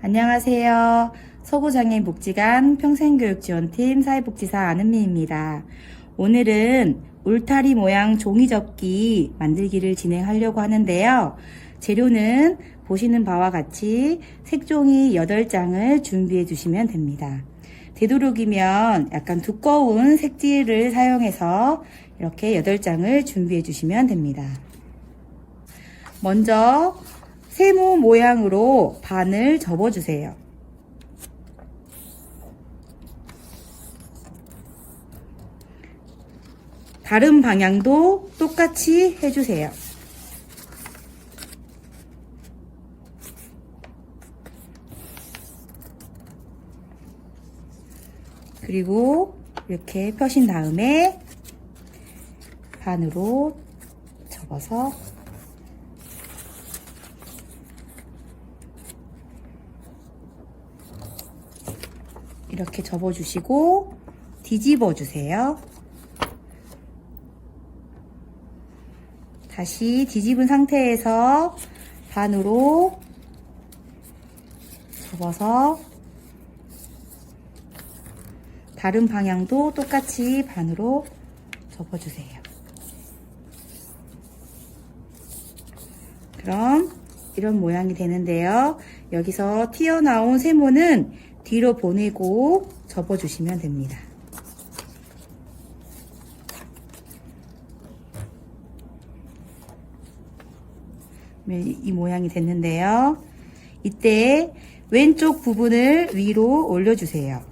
안녕하세요. 서구장애인 복지관 평생교육지원팀 사회복지사 안은미입니다. 오늘은 울타리 모양 종이접기 만들기를 진행하려고 하는데요. 재료는 보시는 바와 같이 색종이 8장을 준비해 주시면 됩니다. 되도록이면 약간 두꺼운 색지를 사용해서 이렇게 8장을 준비해 주시면 됩니다. 먼저 세모 모양으로 반을 접어주세요. 다른 방향도 똑같이 해주세요. 그리고 이렇게 펴신 다음에 반으로 접어서 이렇게 접어주시고 뒤집어 주세요. 다시 뒤집은 상태에서 반으로 접어서 다른 방향도 똑같이 반으로 접어주세요. 그럼 이런 모양이 되는데요. 여기서 튀어나온 세모는 뒤로 보내고 접어주시면 됩니다. 네, 이 모양이 됐는데요. 이때 왼쪽 부분을 위로 올려주세요.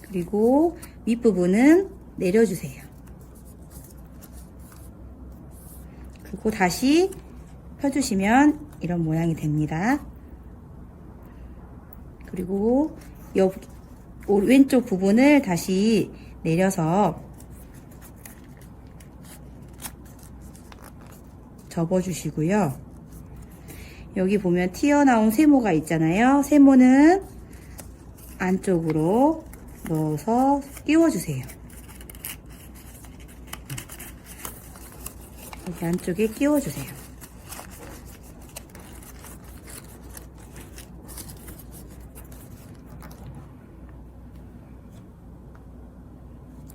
그리고 윗부분은 내려주세요. 그리고 다시 펴주시면 이런 모양이 됩니다. 그리고 옆, 오- 왼쪽 부분을 다시 내려서 접어주시고요. 여기 보면 튀어나온 세모가 있잖아요. 세모는 안쪽으로 넣어서 끼워주세요. 여기 안쪽에 끼워주세요.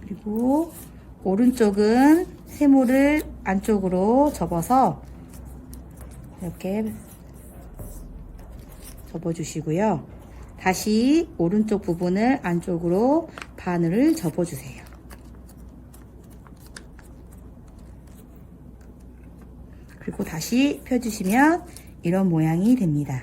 그리고 오른쪽은 세모를 안쪽으로 접어서 이렇게 접어주시고요. 다시 오른쪽 부분을 안쪽으로 바늘을 접어주세요. 그리고 다시 펴주시면 이런 모양이 됩니다.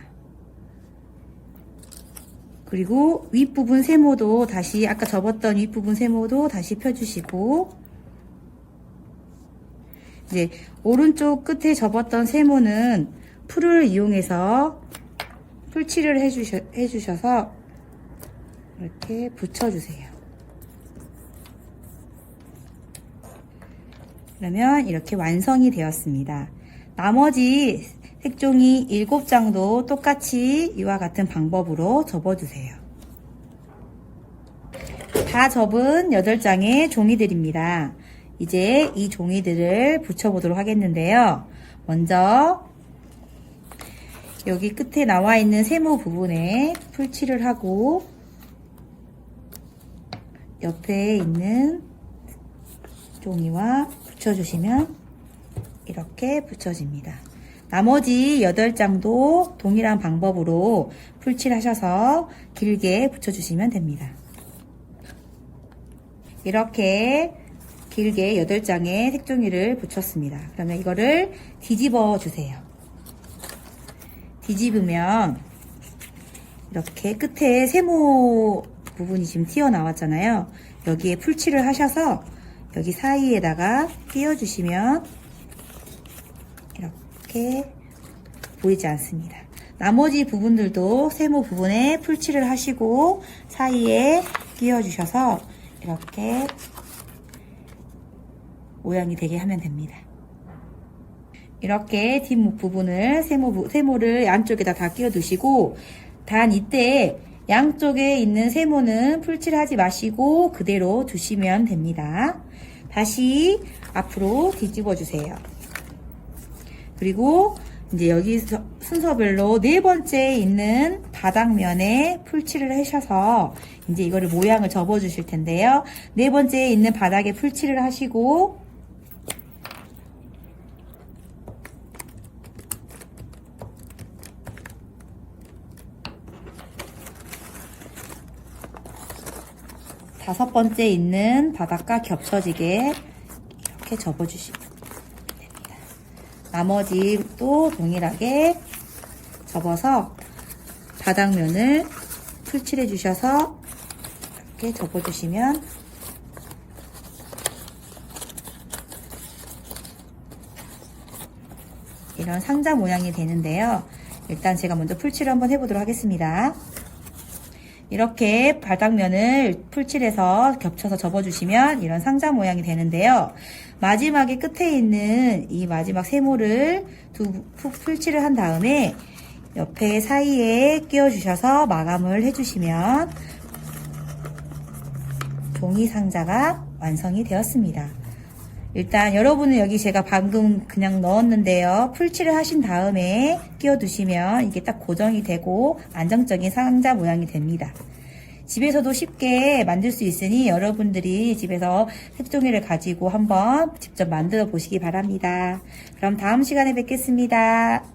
그리고 윗부분 세모도 다시 아까 접었던 윗부분 세모도 다시 펴주시고 이제 오른쪽 끝에 접었던 세모는 풀을 이용해서 풀칠을 해주셔, 해주셔서 이렇게 붙여주세요. 그러면 이렇게 완성이 되었습니다. 나머지 색종이 7장도 똑같이 이와 같은 방법으로 접어주세요. 다 접은 8장의 종이들입니다. 이제 이 종이들을 붙여보도록 하겠는데요. 먼저 여기 끝에 나와 있는 세모 부분에 풀칠을 하고 옆에 있는 종이와 붙여주시면 이렇게 붙여집니다. 나머지 8장도 동일한 방법으로 풀칠하셔서 길게 붙여주시면 됩니다. 이렇게 길게 8장의 색종이를 붙였습니다. 그러면 이거를 뒤집어 주세요. 뒤집으면 이렇게 끝에 세모 부분이 지금 튀어나왔잖아요. 여기에 풀칠을 하셔서 여기 사이에다가 끼워주시면 이렇게 보이지 않습니다. 나머지 부분들도 세모 부분에 풀칠을 하시고 사이에 끼워주셔서 이렇게 모양이 되게 하면 됩니다. 이렇게 뒷목 부분을 세모, 부- 세모를 안쪽에다 다 끼워 두시고 단 이때 양쪽에 있는 세모는 풀칠하지 마시고 그대로 두시면 됩니다. 다시 앞으로 뒤집어 주세요. 그리고 이제 여기서 순서별로 네 번째 있는 바닥면에 풀칠을 하셔서 이제 이거를 모양을 접어 주실 텐데요. 네 번째 있는 바닥에 풀칠을 하시고 다섯 번째 있는 바닥과 겹쳐지게 이렇게 접어 주시면 됩니다. 나머지 또 동일하게 접어서 바닥면을 풀칠해 주셔서 이렇게 접어 주시면 이런 상자 모양이 되는데요. 일단 제가 먼저 풀칠을 한번 해보도록 하겠습니다. 이렇게 바닥면을 풀칠해서 겹쳐서 접어주시면 이런 상자 모양이 되는데요. 마지막에 끝에 있는 이 마지막 세모를 두푹 풀칠을 한 다음에 옆에 사이에 끼워주셔서 마감을 해주시면 종이 상자가 완성이 되었습니다. 일단 여러분은 여기 제가 방금 그냥 넣었는데요. 풀칠을 하신 다음에 끼워두시면 이게 딱 고정이 되고 안정적인 상자 모양이 됩니다. 집에서도 쉽게 만들 수 있으니 여러분들이 집에서 색종이를 가지고 한번 직접 만들어 보시기 바랍니다. 그럼 다음 시간에 뵙겠습니다.